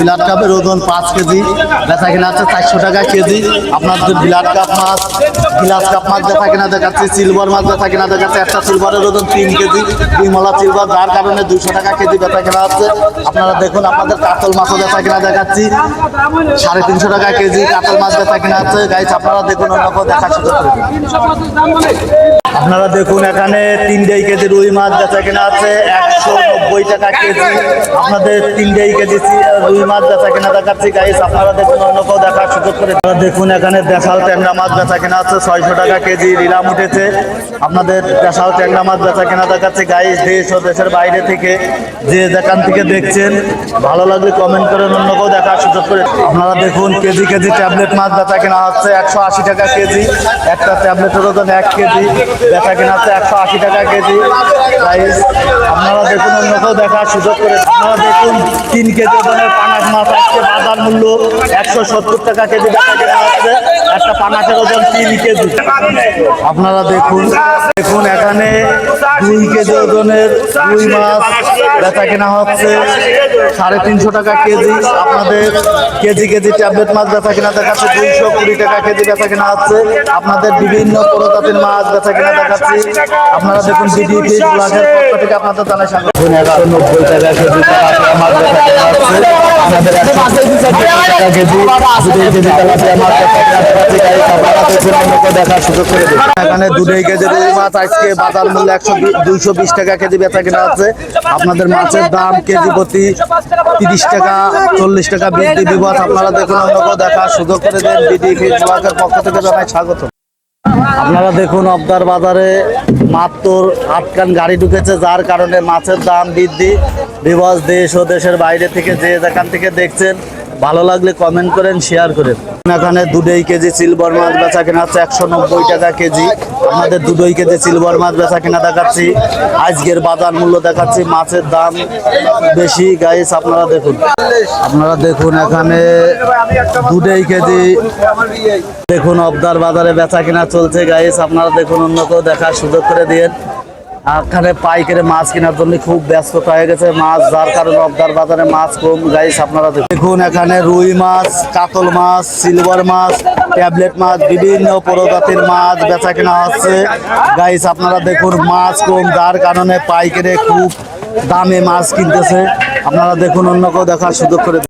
বিলাট কাপের ওজন পাঁচ কেজি বেচা কিনা আছে চারশো টাকা কেজি। আপনাদের বিলাট কাপ মাছ গ্লাস কাপ মাছ দেখা কিনা দেখাচ্ছি সিলভার মাছ বেচা কিনা দেখাচ্ছে, একটা সিলভারের ওজন তিন কেজি, বিমলা সিলভার যার কারণে দুশো টাকা কেজি বেচা কেনা আছে। আপনারা দেখুন, আপনাদের কাতল মাছও বেচা কিনা দেখাচ্ছি, সাড়ে তিনশো টাকা কেজি কাতল মাছ বেচা কিনা আছে। গাইছ আপনারা দেখুন, অন্য সুযোগ করে আপনারা দেখুন, এখানে তিনটেই কেজি রুই মাছ বেচা কেনা আছে, একশো নব্বই টাকা কেজি। আপনাদের তিনটেই কেজি রুই মাছ বেচা কেনা দেখাচ্ছি গাইস আপনারা দেখুন, অন্য কেউ দেখার সুযোগ করে দেখুন, এখানে দেশাল ট্যাংরা মাছ বেচা কেনা আছে, ছয়শো টাকা কেজি রিলাম উঠেছে। আপনাদের দেশাল ট্যাংরা মাছ বেচা কেনা দেখাচ্ছে গাইস দেশ ও দেশের বাইরে থেকে যে যেখান থেকে দেখছেন, ভালো লাগলে কমেন্ট করেন, অন্য কেউ দেখার সুযোগ করে আপনারা দেখুন, কেজি কেজি ট্যাবলেট মাছ বেচা কেনা হচ্ছে, একশো আশি টাকা কেজি। একটা ট্যাবলেটের ওজন এক কেজি, বেচা কেনা হচ্ছে একশো আশি টাকা কেজি। প্রাইস আপনারা দেখুন, অন্য কেউ দেখার সুযোগ করে আপনারা দেখুন, তিন কেজি ওজনের পানাস মাছ আজকে বাজার মূল্য একশো সত্তর টাকা কেজি বেচা কেনা হচ্ছে একটা পানাসের ওজন তিন কেজি। আপনারা দেখুন দেখুন এখানে দুই কেজি ওজনের রুই মাছ বেচা কেনা হচ্ছে। সাড়ে তিনশো টাকা কেজি। আপনাদের কেজি কেজি ট্যাবলেট মাছ বেচা কেনা দেখাচ্ছে। দুইশো কুড়ি টাকা কেজি বেচা কেনা হচ্ছে। আপনাদের বিভিন্ন প্রজাতির মাছ বেচা কেনা দেখাচ্ছি। আপনারা দেখুন ফিস ব্লগের পক্ষ থেকে আপনাদের জানাই স্বাগত। নব্বই টাকা কেজি মাছ কেনা হচ্ছে। আপনাদের দেখার সুযোগ করে দিন এখানে দুটোই কেজি রুই মাছ আজকে বাজার মূল্য একশো দুইশো বিশ টাকা কেজি বেচা কেনা আছে। আপনাদের মাছের দাম কেজি প্রতি তিরিশ টাকা চল্লিশ টাকা বৃদ্ধি বিবাদ আপনারা দেখুন অন্যকে দেখার সুযোগ করে দেন। বিডি পক্ষ থেকে জানাই স্বাগত আপনারা দেখুন অবদার বাজারে মাত্র আটকান গাড়ি ঢুকেছে, যার কারণে মাছের দাম বৃদ্ধি। বিবস দেশ ও দেশের বাইরে থেকে যে যেখান থেকে দেখছেন ভালো লাগলে কমেন্ট করেন শেয়ার করেন। এখানে দুটোই কেজি সিলভার মাছ বেচা কেনা হচ্ছে একশো নব্বই টাকা কেজি। আমাদের দুটোই কেজি সিলভার মাছ বেচা কেনা দেখাচ্ছি। আজকের বাজার মূল্য দেখাচ্ছি, মাছের দাম বেশি। গাইস আপনারা দেখুন। আপনারা দেখুন এখানে দুটোই কেজি। দেখুন অবদার বাজারে বেচা কেনা চলছে। গাইস আপনারা দেখুন অন্য কেউ দেখার সুযোগ করে দিয়েন। এখানে পাইকারি মাছ কেনার জন্য খুব ব্যস্ততা হয়ে গেছে মাছ যার কারণে অবদার বাজারে মাছ কম গাইস আপনারা দেখুন। এখানে রুই মাছ, কাতল মাছ, সিলভার মাছ, ট্যাবলেট মাছ, বিভিন্ন প্রজাতির মাছ বেচা কেনা হচ্ছে গাইস আপনারা দেখুন, মাছ কম যার কারণে পাইকারি খুব দামে মাছ কিনতেছে আপনারা দেখুন, অন্য কেউ দেখার সুযোগ করে।